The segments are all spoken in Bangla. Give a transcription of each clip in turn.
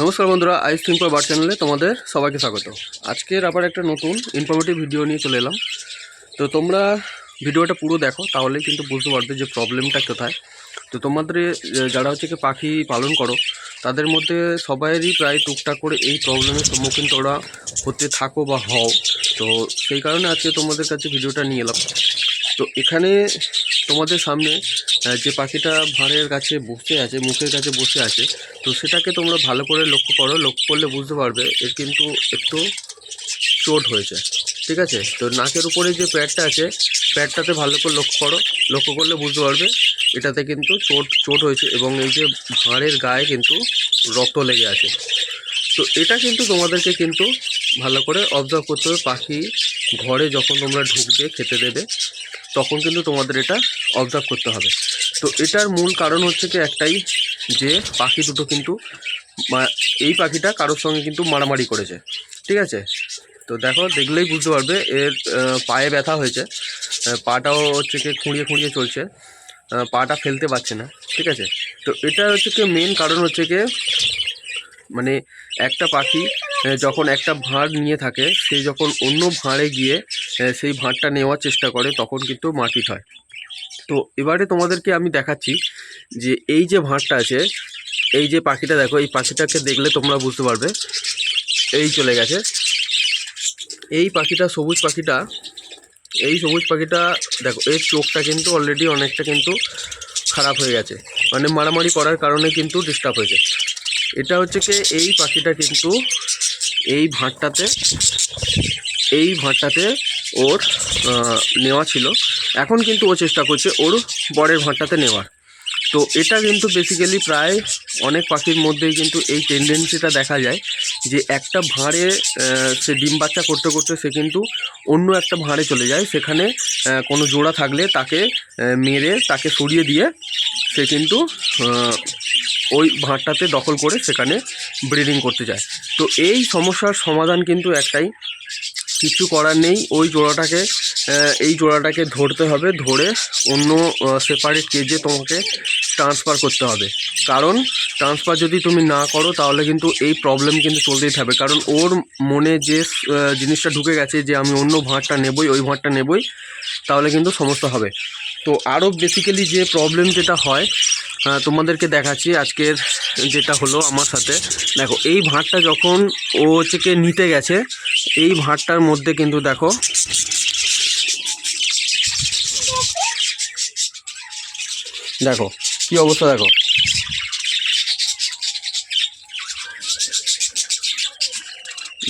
নমস্কার বন্ধুরা আইস সিম্পল বার চ্যানেলে তোমাদের সবাইকে স্বাগত। আজকের আবার একটা নতুন ইনফরমেটিভ ভিডিও নিয়ে চলে এলাম। তো তোমরা ভিডিওটা পুরো দেখো তাহলেই কিন্তু বুঝতে পারবে যে প্রবলেমটা কোথায়। তো তোমাদের যারা হচ্ছে কি পাখি পালন করো, তাদের মধ্যে সবাইয়েরই প্রায় টুকটাক করে এই প্রবলেমের সম্মুখীন তোমরা হতে থাকো বা হও। তো সেই কারণে আজকে তোমাদের কাছে ভিডিওটা নিয়ে এলাম। তো এখানে তোমাদের সামনে যে পাখিটা ভাঁড়ের কাছে বসে আছে, মুখের কাছে বসে আছে, তো সেটাকে তোমরা ভালো করে লক্ষ্য করো, লক্ষ্য করলে বুঝতে পারবে এর কিন্তু একটু চোট হয়েছে, ঠিক আছে? তো নাকের উপরে যে প্যাডটা আছে, প্যাডটাতে ভালো করে লক্ষ্য করো, লক্ষ্য করলে বুঝতে পারবে এটাতে কিন্তু চোট চোট হয়েছে এবং এই যে ভাঁড়ের গায়ে কিন্তু রক্ত লেগে আছে। তো এটা কিন্তু তোমাদেরকে কিন্তু ভালো করে অবজার্ভ করতে হবে। পাখি ঘরে যখন তোমরা ঢুকবে, খেতে দেবে, তখন কিন্তু তোমাদের এটা অবজার্ভ করতে হবে। তো এটার মূল কারণ হচ্ছে কি একটাই, যে পাখি দুটো কিন্তু এই পাখিটা কারোর সঙ্গে কিন্তু মারামারি করেছে। ঠিক আছে? তো দেখো, দেখলেই বুঝতে পারবে, এর পায়ে ব্যথা হয়েছে। পাটাও হচ্ছে কি খুঁড়িয়ে খুঁড়িয়ে চলছে। পাটা ফেলতে পারছে না। ঠিক আছে? তো এটা হচ্ছে কি মেন কারণ হচ্ছে কি মানে একটা পাখি যখন একটা ভাঁড় নিয়ে থাকে, সে যখন অন্য ভাঁড়ে গিয়ে সেই ভাঁড়টা নেওয়ার চেষ্টা করে, তখন কিন্তু মারপিট হয়। তো এবারে তোমাদেরকে আমি দেখাচ্ছি যে এই যে ভাঁড়টা আছে, এই যে পাখিটা দেখো, এই পাখিটাকে দেখলে তোমরা বুঝতে পারবে, এই চলে গেছে। এই পাখিটা, সবুজ পাখিটা, এই সবুজ পাখিটা, দেখো, এর চোখটা কিন্তু অলরেডি অনেকটা কিন্তু খারাপ হয়ে গেছে। মানে মারামারি করার কারণে কিন্তু ডিস্টার্ব হয়েছে। এটা হচ্ছে কি এই পাখিটা কিন্তু এই ভাঁড়টাতে এই ভাঁড়টাতে ওর নেওয়া ছিল। এখন কিন্তু ও চেষ্টা করছে ওর বরের ভাঁড়টাতে নেওয়ার। তো এটা কিন্তু বেসিক্যালি প্রায় অনেক পাখির মধ্যেই কিন্তু এই টেন্ডেন্সিটা দেখা যায় যে একটা ভাঁড়ে সে ডিম বাচ্চা করতে করতে সে কিন্তু অন্য একটা ভাঁড়ে চলে যায়। সেখানে কোনো জোড়া থাকলে তাকে মেরে তাকে সরিয়ে দিয়ে সে কিন্তু ওই ভাঁড়টাতে দখল করে সেখানে ব্রিডিং করতে যায়। তো এই সমস্যার সমাধান কিন্তু একটাই। কিছু করার নেই। ওই জোড়াটাকে এই জোড়াটাকে ধরতে হবে, ধরে অন্য সেপারেট কেজে তোমাকে ট্রান্সফার করতে হবে। কারণ ট্রান্সফার যদি তুমি না করো, তাহলে কিন্তু এই প্রবলেম কিন্তু চলতেই থাকবে। কারণ ওর মনে যে জিনিসটা ঢুকে গেছে যে, আমি অন্য ভাঁড়টা নেবই, ওই ভাঁড়টা নেবই, তাহলে কিন্তু সমস্যা হবে। তো আরও বেসিক্যালি যে প্রবলেম যেটা হয় তোমাদেরকে দেখাচ্ছি আজকের যেটা হলো আমার সাথে। দেখো, এই ভাঁড়টা যখন ও হচ্ছে নিতে গেছে, এই ভাঁড়টার মধ্যে কিন্তু দেখো দেখো, কি অবস্থা দেখো।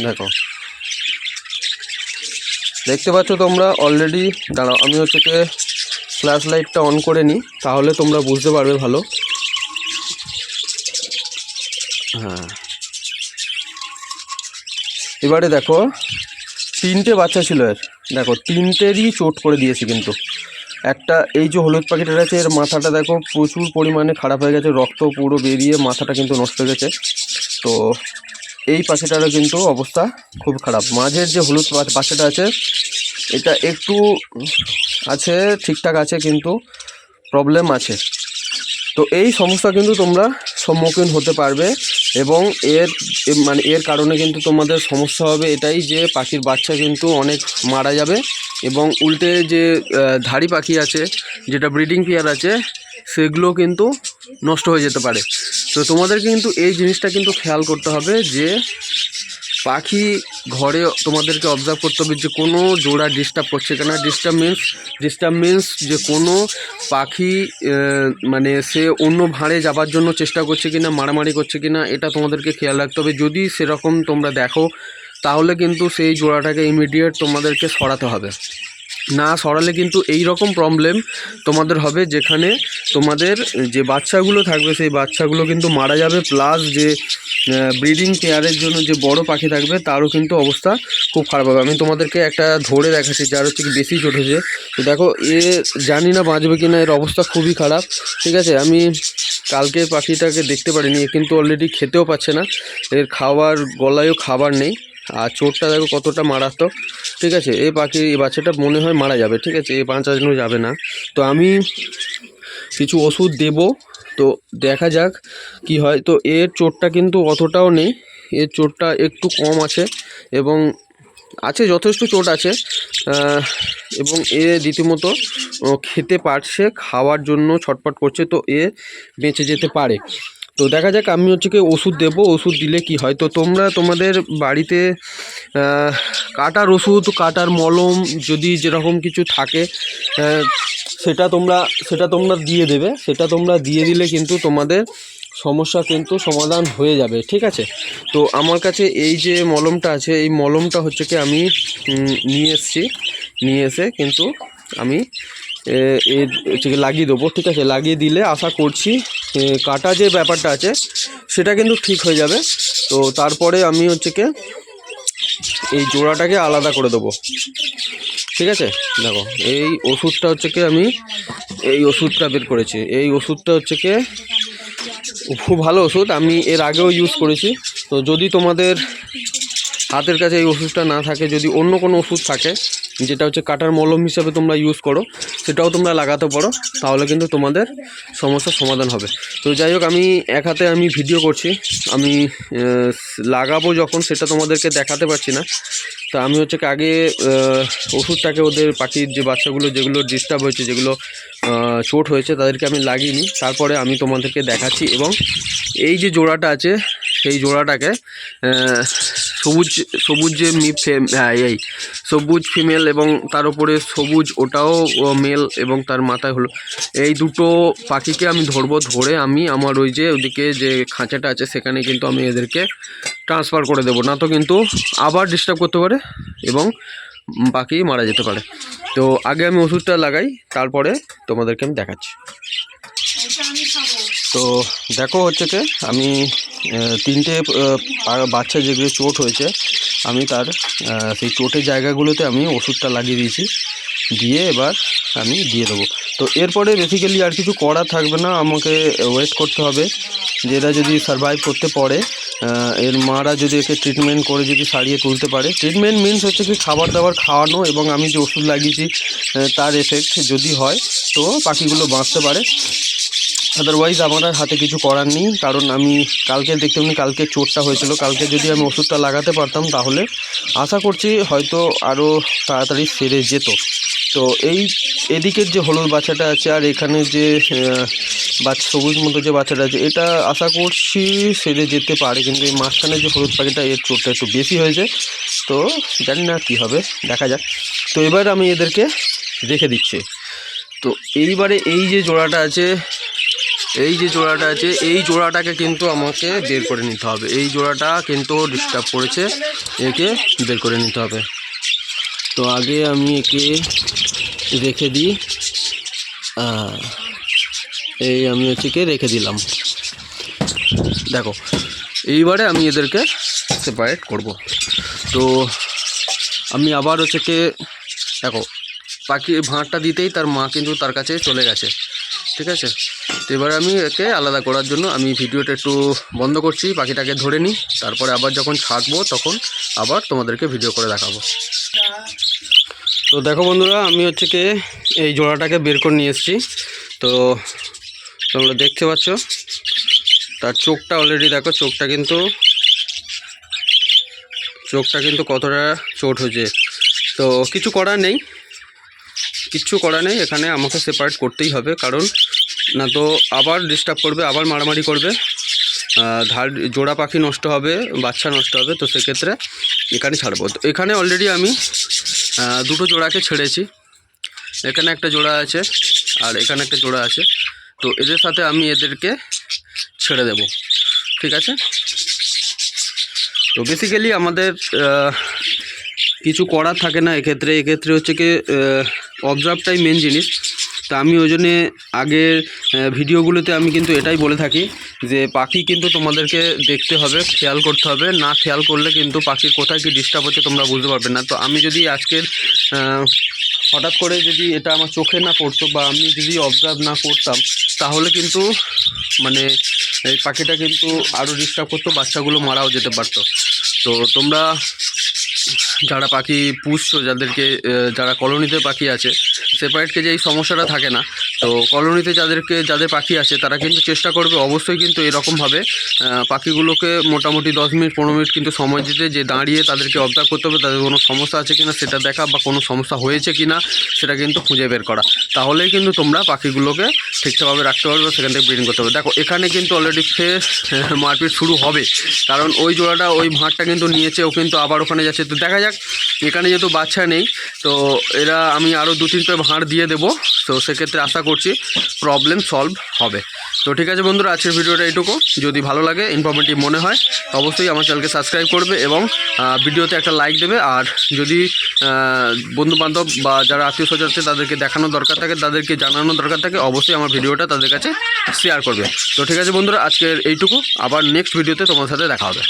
দেখো। দেখতে পাচ্ছ তোমরা অলরেডি দাঁড়াও, আমি হচ্ছে ফ্ল্যাশ লাইটটা অন করে নিই তাহলে তোমরা বুঝতে পারবে ভালো। হ্যাঁ। এবারে দেখো, তিনটে বাচ্চা ছিল এর। দেখো, তিনটেরই চোট করে দিয়েছে কিন্তু। একটা, এই যে হলুদ পাখিটা আছে এর মাথাটা দেখো প্রচুর পরিমাণে খারাপ হয়ে গেছে, রক্ত পুরো বেরিয়ে মাথাটা কিন্তু নষ্ট হয়ে গেছে। তো এই পাখিটারও কিন্তু অবস্থা খুব খারাপ। মাঝের যে হলুদ পাখিটা আছে এটা একটু আছে, ঠিকঠাক আছে কিন্তু প্রবলেম আছে। তো এই সমস্যা কিন্তু তোমরা সম্মুখীন হতে পারবে এবং এর মানে এর কারণে কিন্তু তোমাদের সমস্যা হবে এটাই যে পাখির বাচ্চা কিন্তু অনেক মারা যাবে এবং উল্টে যে ধাড়ি পাখি আছে, যেটা ব্রিডিং পেয়ার আছে, সেগুলো কিন্তু নষ্ট হয়ে যেতে পারে। তো তোমাদের কিন্তু এই জিনিসটা কিন্তু খেয়াল করতে হবে যে পাখি ঘরে তোমাদেরকে অবজার্ভ করতে হবে যে কোনো জোড়া ডিস্টার্ব করছে কেন। ডিস্টার্ব মিন্স ডিস্টার্ব মিন্স যে কোনো পাখি মানে সে অন্য ভাঁড়ে যাবার জন্য চেষ্টা করছে কি না মারামারি করছে কি না এটা তোমাদেরকে খেয়াল রাখতে হবে। যদি সেরকম তোমরা দেখো, তাহলে কিন্তু সেই জোড়াটাকে ইমিডিয়েট তোমাদেরকে সরাতে হবে। না সরালে কিন্তু এই রকম প্রবলেম তোমাদের হবে যেখানে তোমাদের যে বাচ্চাগুলো থাকবে, সেই বাচ্চাগুলো কিন্তু মারা যাবে প্লাস যে ব্রিডিং কেয়ারের জন্য যে বড় পাখি থাকবে, তারও কিন্তু অবস্থা খুব খারাপ হবে। আমি তোমাদেরকে একটা ধরে দেখাচ্ছি, যার হচ্ছে কি বেশি চোট হয়েছে তো দেখো, এ জানি না বাঁচবে কি না এর অবস্থা খুবই খারাপ, ঠিক আছে? আমি কালকে পাখিটাকে দেখতে পারিনি কিন্তু অলরেডি খেতেও পাচ্ছে না। এর খাবার গলায়ও খাবার নেই। আর চোটটা দেখো কতটা মারাত্মক। ঠিক আছে, এই পাখি, এই বাচ্চাটা মনে হয় মারা যাবে, ঠিক আছে? এই বাঁচানো যাবে না। তো আমি কিছু ওষুধ দেব, তো দেখা যাক কি হয়। তো এর চোটটা কিন্তু অতটাও নেই, এর চোটটা একটু কম আছে এবং আছে, যথেষ্ট চোট আছে এবং এ রীতিমতো খেতে পারছে, খাওয়ার জন্য ছটফট করছে, তো এ বেঁচে যেতে পারে। তো দেখা যাক, আমি হচ্ছে কি ওষুধ দেবো, ওষুধ দিলে কি হয়? তো তোমরা তোমাদের বাড়িতে কাটার ওষুধ, কাটার মলম যদি যেরকম কিছু থাকে সেটা তোমরা সেটা তোমরা দিয়ে দেবে। সেটা তোমরা দিয়ে দিলে কিন্তু তোমাদের সমস্যা কিন্তু সমাধান হয়ে যাবে, ঠিক আছে? তো আমার কাছে এই যে মলমটা আছে, এই মলমটা হচ্ছে কি আমি নিয়ে এসেছি, নিয়ে এসে কিন্তু আমি এ, লাগিয়ে দেবো ঠিক আছে? লাগিয়ে দিলে আশা করছি কাটা যে ব্যাপারটা আছে সেটা কিন্তু ঠিক হয়ে যাবে। তো তারপরে আমি হচ্ছে কি এই জোড়াটাকে আলাদা করে দেবো। ঠিক আছে? দেখো এই ওষুধটা হচ্ছে কি আমি এই ওষুধটা বের করেছি। এই ওষুধটা হচ্ছে কি খুব ভালো ওষুধ আমি এর আগেও ইউজ করেছি। তো যদি তোমাদের হাতের কাছে এই ওষুধটা না থাকে যদি অন্য কোনো ওষুধ থাকে যেটা হচ্ছে কাটার মলম হিসাবে তোমরা ইউজ করো, সেটাও তোমরা লাগাতে পারো, তাহলে কিন্তু তোমাদের সমস্যার সমাধান হবে। তো যাই হোক, আমি এক হাতে আমি ভিডিও করছি, আমি লাগাবো যখন, সেটা তোমাদেরকে দেখাতে পারছি না। তা আমি হচ্ছে আগে ওষুধটাকে ওদের পাখির যে বাচ্চাগুলো, যেগুলো ডিস্টার্ব হয়েছে, যেগুলো চোট হয়েছে, তাদেরকে আমি লাগিয়ে নিই। তারপরে আমি তোমাদেরকে দেখাচ্ছি এবং এই যে জোড়াটা আছে, সেই জোড়াটাকে সবুজ সবুজ যে এই, সবুজ ফিমেল এবং তার উপরে সবুজ ওটাও মেল এবং তার মাথায় হলো। এই দুটো পাখিকে আমি ধরবো ধরে আমি আমার ওই যে ওদিকে যে খাঁচাটা আছে সেখানে কিন্তু আমি এদেরকে ট্রান্সফার করে দেবো। না তো কিন্তু আবার ডিস্টার্ব করতে পারে এবং পাখি মারা যেতে পারে। তো আগে আমি ওষুধটা লাগাই, তারপরে তোমাদেরকে আমি দেখাচ্ছি। তো দেখো হচ্ছে কি, আমি তিনটে বাচ্চা যেগুলো চোট হয়েছে, আমি তার সেই চোটের জায়গাগুলোতে আমি ওষুধটা লাগিয়ে দিয়েছি। দিয়ে এবার আমি দিয়ে দেবো। তো এরপরে বেসিক্যালি আর কিছু করা থাকবে না, আমাকে ওয়েট করতে হবে। যে এরা যদি সার্ভাইভ করতে পারে এর মারা যদি একে ট্রিটমেন্ট করে, যদি সারিয়ে তুলতে পারে। ট্রিটমেন্ট মিনস হচ্ছে কি, খাবার দাবার খাওয়ানো এবং আমি যে ওষুধ লাগিয়েছি তার এফেক্ট যদি হয়, তো পাখিগুলো বাঁচতে পারে। আদারওয়াইজ আমার আর হাতে কিছু করার নেই। কারণ আমি কালকে দেখতে পাচ্ছি কালকে চোটটা হয়েছিল। কালকে যদি আমি ওষুধটা লাগাতে পারতাম তাহলে আশা করছি হয়তো আরও তাড়াতাড়ি সেরে যেত। তো এই এদিকের যে হলুদ বাচ্চাটা আছে আর এখানে যে বাচ্চা, সবুজ মতো যে বাচ্চাটা আছে, এটা আশা করছি সেরে যেতে পারে। কিন্তু এই মাঝখানে যে হলুদ পাখিটা, এর চোটটা একটু বেশি হয়েছে। তো জানি না কী হবে, দেখা যাক। তো এবার আমি এদেরকে রেখে দিচ্ছি। তো এইবারে এই যে জোড়াটা আছে এই যে জোড়াটা আছে, এই জোড়াটাকে কিন্তু আমাকে বের করে নিতে হবে। এই জোড়াটা কিন্তু ডিস্টার্ব করেছে, একে বের করে নিতে হবে। তো আগে আমি একে রেখে দিই। এই আমি হচ্ছে কি রেখে দিলাম। দেখো, এইবারে আমি এদেরকে সেপারেট করব। তো আমি আবার হচ্ছে কি দেখো, পাখি ভাঁড়টা দিতেই তার মা কিন্তু তার কাছে চলে গেছে। ঠিক আছে? তো এবারে আমি একে আলাদা করার জন্য আমি ভিডিওটা একটু বন্ধ করছি পাখিটাকে ধরে নিই। তারপরে আবার যখন ছাড়বো তখন আবার তোমাদেরকে ভিডিও করে দেখাবো। তো দেখো বন্ধুরা, আমি হচ্ছে কি এই জোড়াটাকে বের করে নিয়ে এসেছি। তো তোমরা দেখতে পাচ্ছ, তার চোখটা অলরেডি দেখো, চোখটা কিন্তু চোখটা কিন্তু কতটা চোট হয়েছে। তো কিছু করার নেই। কিচ্ছু করার নেই, এখানে আমাকে সেপারেট করতেই হবে, কারণ না তো আবার ডিস্টার্ব করবে, আবার মারামারি করবে ধার, জোড়া পাখি নষ্ট হবে, বাচ্চা নষ্ট হবে, তো সেক্ষেত্রে এখানে ছাড়বো। তো এখানে অলরেডি আমি দুটো জোড়াকে ছেড়েছি। এখানে একটা জোড়া আছে, আর এখানে একটা জোড়া আছে। তো এদের সাথে আমি এদেরকে ছেড়ে দেব, ঠিক আছে? তো বেসিক্যালি আমাদের কিছু করার থাকে না, এক্ষেত্রে এক্ষেত্রে হচ্ছে কি অবজার্ভটাই মেন জিনিস। তা আমি ওই জন্যে আগের ভিডিওগুলোতে আমি কিন্তু এটাই বলে থাকি যে, পাখি কিন্তু তোমাদেরকে দেখতে হবে, খেয়াল করতে হবে। না খেয়াল করলে কিন্তু পাখির কোথায় কি ডিস্টার্ব হচ্ছে তোমরা বুঝতে পারবে না। তো আমি যদি আজকের হঠাৎ করে যদি এটা আমার চোখে না পড়তো বা আমি যদি অবজার্ভ না করতাম, তাহলে কিন্তু মানে এই পাখিটা কিন্তু আরও ডিস্টার্ব করতো, বাচ্চাগুলো মারাও যেতে পারতো। তো তোমরা যারা পাখি পুষছো যাদেরকে যারা কলোনিতে পাখি আছে সেপারেটকে যে এই সমস্যাটা থাকে না তো কলোনিতে যাদেরকে, যাদের পাখি আছে, তারা কিন্তু চেষ্টা করবে অবশ্যই কিন্তু এরকমভাবে পাখিগুলোকে মোটামুটি দশ মিনিট, পনেরো মিনিট কিন্তু সময় দিতে, যে দাঁড়িয়ে তাদেরকে অবজার্ভ করতে হবে, তাদের কোনো সমস্যা আছে কিনা, সেটা দেখা বা কোনো সমস্যা হয়েছে কিনা, সেটা কিন্তু খুঁজে বের করা। তাহলেই কিন্তু তোমরা পাখিগুলোকে ঠিকঠাকভাবে রাখতে পারবে, সেখান থেকে ব্রিডিং করতে হবে দেখো, এখানে কিন্তু অলরেডি ফেস মারপিট শুরু হবে। কারণ ওই জোড়াটা, ওই ভাঁড়টা কিন্তু নিয়েছে, ও কিন্তু আবার ওখানে যাচ্ছে। তো দেখা যাক, এখানে যেহেতু বাচ্চা নেই, তো এরা আমি আরও দু তিনটে ভাঁড় দিয়ে দেবো। তো সেক্ষেত্রে আশা করছি প্রবলেম সলভ হবে। তো ঠিক আছে বন্ধুরা, আজকের ভিডিওটা এইটুকু যদি ভালো লাগে ইনফরমেটিভ মনে হয়, অবশ্যই আমার চ্যানেলকে সাবস্ক্রাইব করবে এবং ভিডিওতে একটা লাইক দেবে। আর যদি বন্ধু বান্ধব বা যারা আত্মীয় স্বজন আছে, তাদেরকে দেখানো দরকার থাকে, তাদেরকে জানানো দরকার থাকে, অবশ্যই আমার ভিডিওটা তাদের কাছে শেয়ার করবে। তো ঠিক আছে বন্ধুরা, আজকের এইটুকু। আবার নেক্সট ভিডিওতে তোমার সাথে দেখা হবে।